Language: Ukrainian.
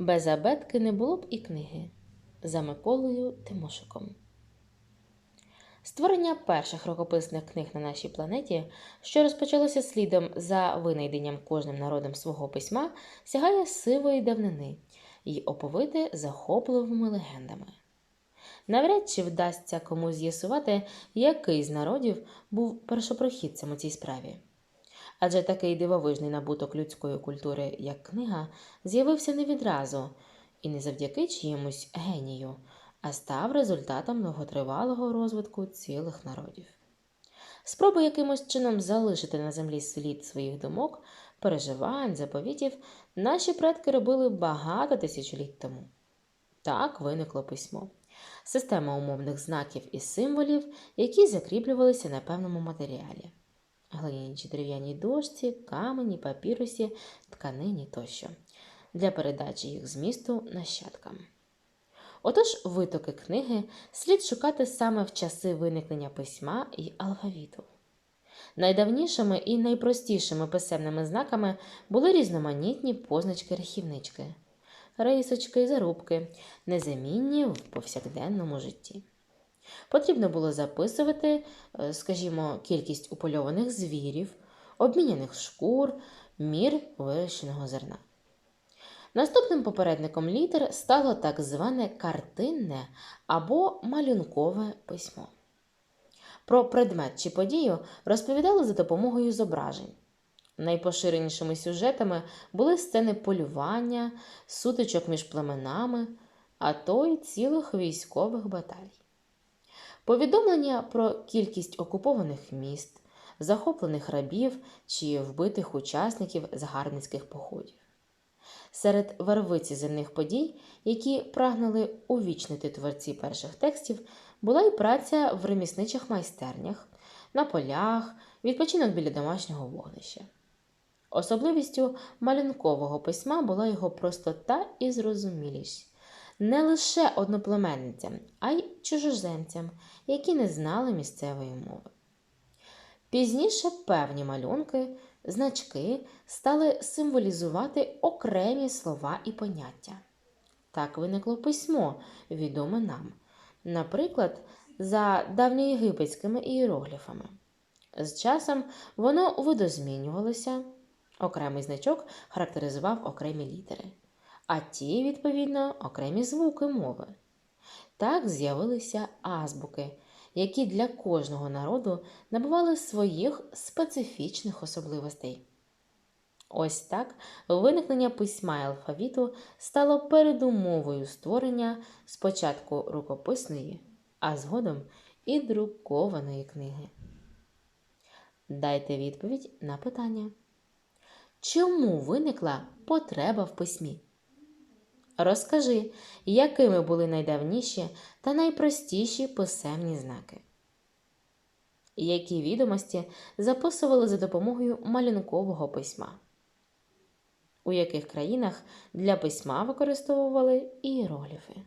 Без абетки не було б і книги за Миколою Тимошиком. Створення перших рукописних книг на нашій планеті, що розпочалося слідом за винайденням кожним народом свого письма, сягає сивої давнини і оповите захопливими легендами. Навряд чи вдасться комусь з'ясувати, який з народів був першопрохідцем у цій справі. Адже такий дивовижний набуток людської культури, як книга, з'явився не відразу і не завдяки чиємусь генію, а став результатом довготривалого розвитку цілих народів. Спроби якимось чином залишити на землі слід своїх думок, переживань, заповітів наші предки робили багато тисячоліть тому. Так виникло письмо система умовних знаків і символів, які закріплювалися на певному матеріалі глиняні чи дерев'яній дошці, камені, папірусі, тканині тощо для передачі їх змісту нащадкам. Отож, витоки книги слід шукати саме в часи виникнення письма і алфавіту. Найдавнішими і найпростішими писемними знаками були різноманітні позначки-рахівнички, рисочки, зарубки, незамінні в повсякденному житті. Потрібно було записувати, е, скажімо, кількість упольованих звірів, обміняних шкур, мір вирощеного зерна. Наступним попередником літер стало так зване картинне або малюнкове письмо. Про предмет чи подію розповідали за допомогою зображень. Найпоширенішими сюжетами були сцени полювання, сутичок між племенами, а то й цілих військових баталій. Повідомлення про кількість окупованих міст, захоплених рабів чи вбитих учасників загарбницьких походів. Серед вервиці земних подій, які прагнули увічнити творці перших текстів, була й праця в ремісничих майстернях, на полях, відпочинок біля домашнього вогнища. Особливістю малюнкового письма була його простота і зрозумілість не лише одноплеменницям, а й чужоземцям, які не знали місцевої мови. Пізніше певні малюнки, значки стали символізувати окремі слова і поняття. Так виникло письмо, відоме нам, наприклад, за давньоєгипетськими ієрогліфами. З часом воно видозмінювалося, окремий значок характеризував окремі літери а ті, відповідно, окремі звуки мови. Так з'явилися азбуки, які для кожного народу набували своїх специфічних особливостей. Ось так виникнення письма і алфавіту стало передумовою створення спочатку рукописної, а згодом і друкованої книги. Дайте відповідь на питання. Чому виникла потреба в письмі? Розкажи, якими були найдавніші та найпростіші писемні знаки? Які відомості записували за допомогою малюнкового письма? У яких країнах для письма використовували іерогліфи?